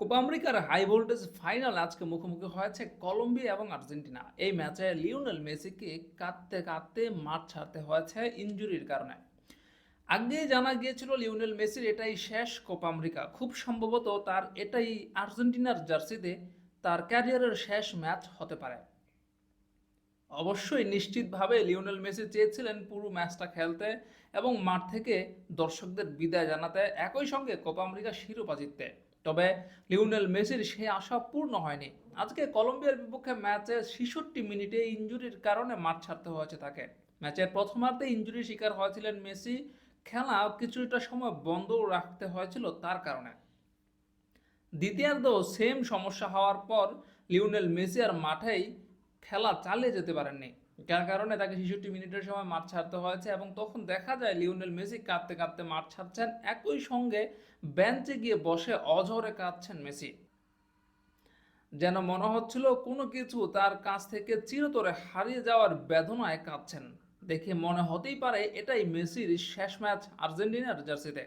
Copa আমেরিকার high voltage final আজকে মুখোমুখি হয়েছে কলম্বিয়া এবং আর্জেন্টিনা। এই ম্যাচে লিওনেল মেসিকে কাঁদতে কাঁদতে মাঠ ছাড়তে হয়েছে ইনজুরির কারণে। আগেই জানা গিয়েছিল লিওনেল মেসির এটাই শেষ কোপা আমেরিকা। খুব সম্ভবত তার এটাই আর্জেন্টিনার জার্সিতে তার ক্যারিয়ারের শেষ ম্যাচ হতে পারে। অবশ্যই নিশ্চিতভাবে লিওনেল মেসি চেয়েছিলেন পুরো ম্যাচটা খেলতে এবং মাঠ থেকে দর্শকদের বিদায় জানাতে। একই সঙ্গে কোপা আমেরিকা শিরোপা জিততে। তবে লিওনেল মেসির সেই আশা পূর্ণ হয়নি। আজকে কলম্বিয়ার বিপক্ষে ম্যাচে ছেষট্টি মিনিটে ইঞ্জুরির কারণে মাঠ ছাড়তে হয়েছে তাকে। ম্যাচের প্রথমার্ধে ইঞ্জুরির শিকার হয়েছিলেন মেসি। খেলা কিছুটা সময় বন্ধ রাখতে হয়েছিল তার কারণে। দ্বিতীয়ার্ধ সেম সমস্যা হওয়ার পর লিওনেল মেসি আর মাঠেই খেলা চালিয়ে যেতে পারেননি। যার কারণে তাকে ছেষট্টি মিনিটের সময় মাঠ ছাড়তে হয়েছে এবং তখন দেখা যায় লিওনেল মেসি কাঁদতে কাঁদতে মাঠ ছাড়ছেন। একই সঙ্গে বেঞ্চে গিয়ে বসে অঝরে কাঁদছেন মেসি। যেন মনে হচ্ছিল কোনো কিছু তার কাছ থেকে চিরতরে হারিয়ে যাওয়ার বেদনায় কাঁদছেন। দেখে মনে হতেই পারে এটাই মেসির শেষ ম্যাচ আর্জেন্টিনার জার্সিতে।